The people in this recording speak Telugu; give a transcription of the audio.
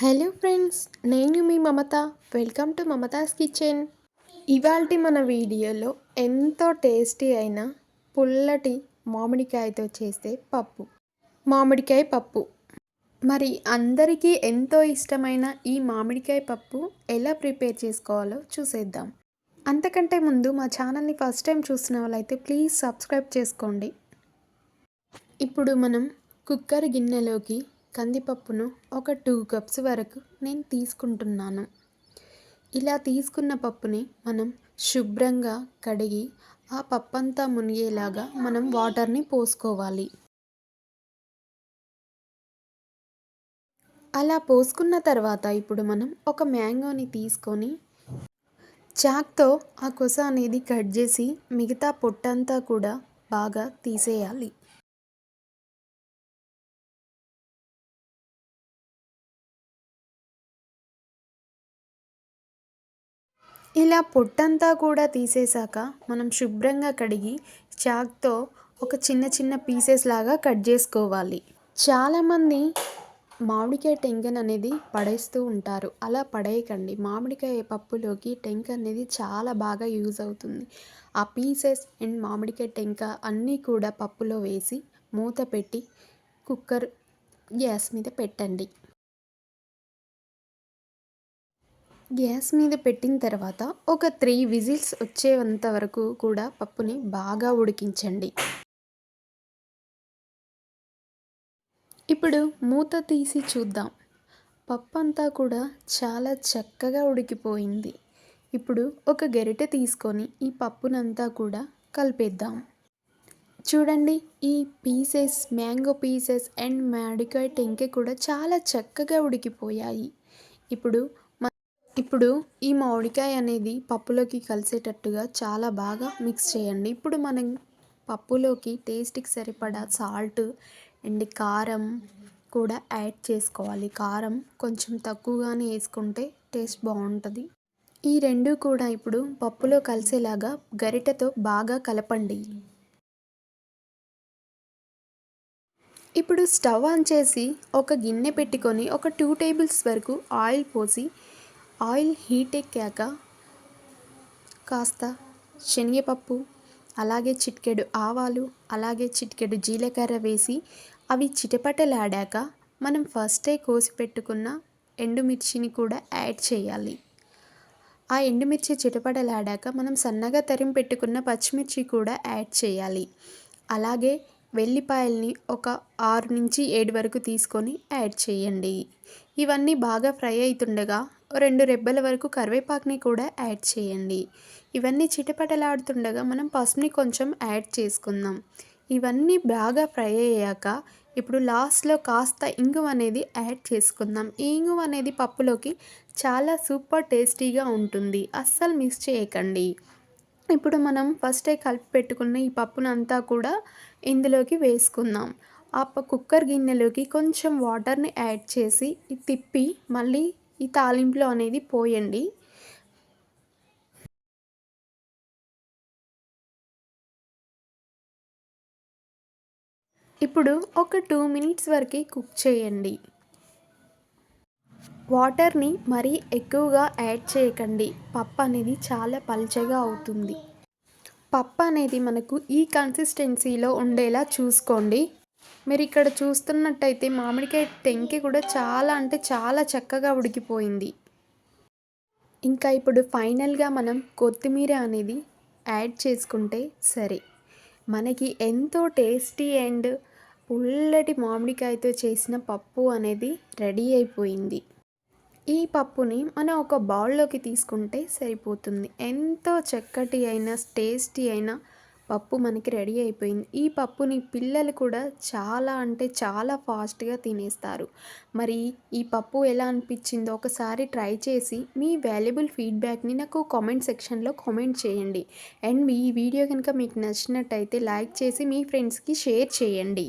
హలో ఫ్రెండ్స్ నేను మీ Mamata. Welcome to Mamata's kitchen. ఇవాళ మన వీడియోలో ఎంతో టేస్టీ అయిన పుల్లటి మామిడికాయతో చేసే పప్పు. మామిడికాయ పప్పు. మరి అందరికీ ఎంతో ఇష్టమైన ఈ మామిడికాయ పప్పు ఎలా ప్రిపేర్ చేసుకోవాలో చూసేద్దాం. అంతకంటే ముందు మా ఛానల్ని ఫస్ట్ టైం చూసిన వాళ్ళైతే ప్లీజ్ సబ్స్క్రైబ్ చేసుకోండి. ఇప్పుడు మనం కుక్కర్ గిన్నెలోకి కందిపప్పును ఒక టూ కప్స్ వరకు నేను తీసుకుంటున్నాను. ఇలా తీసుకున్న పప్పుని మనం శుభ్రంగా కడిగి ఆ పప్పంతా మునిగేలాగా మనం వాటర్ని పోసుకోవాలి. అలా పోసుకున్న తర్వాత ఇప్పుడు మనం ఒక మ్యాంగోని తీసుకొని చాక్తో ఆ కొస అనేది కట్ చేసి మిగతా పొట్టంతా కూడా బాగా తీసేయాలి. ఇలా పొట్టంతా కూడా తీసేసాక మనం శుభ్రంగా కడిగి చాక్తో ఒక చిన్న చిన్న పీసెస్ లాగా కట్ చేసుకోవాలి. చాలామంది మామిడికాయ టెంకన్ అనేది పడేస్తూ ఉంటారు. అలా పడేయకండి. మామిడికాయ పప్పులోకి టెంక అనేది చాలా బాగా యూజ్ అవుతుంది. ఆ పీసెస్ అండ్ మామిడికాయ టెంక అన్నీ కూడా పప్పులో వేసి మూత పెట్టి కుక్కర్ గ్యాస్ మీద పెట్టండి. గ్యాస్ మీద పెట్టిన తర్వాత ఒక త్రీ విజిల్స్ వచ్చేంత వరకు కూడా పప్పుని బాగా ఉడికించండి. ఇప్పుడు మూత తీసి చూద్దాం. పప్పు అంతా కూడా చాలా చక్కగా ఉడికిపోయింది. ఇప్పుడు ఒక గరిటె తీసుకొని ఈ పప్పునంతా కూడా కలిపేద్దాం. చూడండి ఈ పీసెస్ మ్యాంగో పీసెస్ అండ్ మామిడికాయ టెంకె కూడా చాలా చక్కగా ఉడికిపోయాయి. ఇప్పుడు ఇప్పుడు ఈ మామిడికాయ అనేది పప్పులోకి కలిసేటట్టుగా చాలా బాగా మిక్స్ చేయండి. ఇప్పుడు మనం పప్పులోకి టేస్ట్కి సరిపడా సాల్ట్ అండ్ కారం కూడా యాడ్ చేసుకోవాలి. కారం కొంచెం తక్కువగానే వేసుకుంటే టేస్ట్ బాగుంటుంది. ఈ రెండు కూడా ఇప్పుడు పప్పులో కలిసేలాగా గరిటెతో బాగా కలపండి. ఇప్పుడు స్టవ్ ఆన్ చేసి ఒక గిన్నె పెట్టుకొని ఒక టూ టేబుల్స్ వరకు ఆయిల్ పోసి ఆయిల్ హీట్ ఎక్కాక కాస్త శనగపప్పు అలాగే చిటికెడు ఆవాలు అలాగే చిటికెడు జీలకర్ర వేసి అవి చిటపటలాడాక మనం ఫస్టే కోసి పెట్టుకున్న ఎండుమిర్చిని కూడా యాడ్ చేయాలి. ఆ ఎండుమిర్చి చిటపటలాడాక మనం సన్నగా తరిమి పెట్టుకున్న పచ్చిమిర్చి కూడా యాడ్ చేయాలి. అలాగే వెల్లిపాయల్ని ఒక ఆరు నుంచి ఏడు వరకు తీసుకొని యాడ్ చేయండి. ఇవన్నీ బాగా ఫ్రై అవుతుండగా రెండు రెబ్బల వరకు కరివేపాకుని కూడా యాడ్ చేయండి. ఇవన్నీ చిటపటలాడుతుండగా మనం పసుపుని కొంచెం యాడ్ చేసుకుందాం. ఇవన్నీ బాగా ఫ్రై అయ్యాక ఇప్పుడు లాస్ట్లో కాస్త ఇంగువ అనేది యాడ్ చేసుకుందాం. ఈ ఇంగువ అనేది పప్పులోకి చాలా సూపర్ టేస్టీగా ఉంటుంది. అస్సలు మిక్స్ చేయకండి. ఇప్పుడు మనం ఫస్టే కలిపి పెట్టుకున్న ఈ పప్పునంతా కూడా ఇందులోకి వేసుకుందాం. ఆ కుక్కర్ గిన్నెలోకి కొంచెం వాటర్ని యాడ్ చేసి తిప్పి మళ్ళీ ఈ తాలింపులో అనేది పోయండి. ఇప్పుడు ఒక టూ మినిట్స్ వరకు కుక్ చేయండి. వాటర్ని మరీ ఎక్కువగా యాడ్ చేయకండి. పప్పు అనేది చాలా పల్చగా అవుతుంది. పప్పు అనేది మనకు ఈ కన్సిస్టెన్సీలో ఉండేలా చూసుకోండి. మీరు ఇక్కడ చూస్తున్నట్టయితే మామిడికాయ టెంకి కూడా చాలా అంటే చాలా చక్కగా ఉడికిపోయింది. ఇంకా ఇప్పుడు ఫైనల్గా మనం కొత్తిమీర అనేది యాడ్ చేసుకుంటే సరే. మనకి ఎంతో టేస్టీ అండ్ పుల్లటి మామిడికాయతో చేసిన పప్పు అనేది రెడీ అయిపోయింది. ఈ పప్పుని మనం ఒక బౌల్లోకి తీసుకుంటే సరిపోతుంది. ఎంతో చక్కటి అయిన టేస్టీ అయిన పప్పు మనకి రెడీ అయిపోయింది. ఈ పప్పుని పిల్లలు కూడా చాలా అంటే చాలా ఫాస్ట్గా తినేస్తారు. మరి ఈ పప్పు ఎలా అనిపించిందో ఒకసారి ట్రై చేసి మీ వాల్యుబుల్ ఫీడ్బ్యాక్ని నాకు కామెంట్ సెక్షన్లో కామెంట్ చేయండి. అండ్ ఈ వీడియో కనుక మీకు నచ్చినట్టయితే లైక్ చేసి మీ ఫ్రెండ్స్కి షేర్ చేయండి.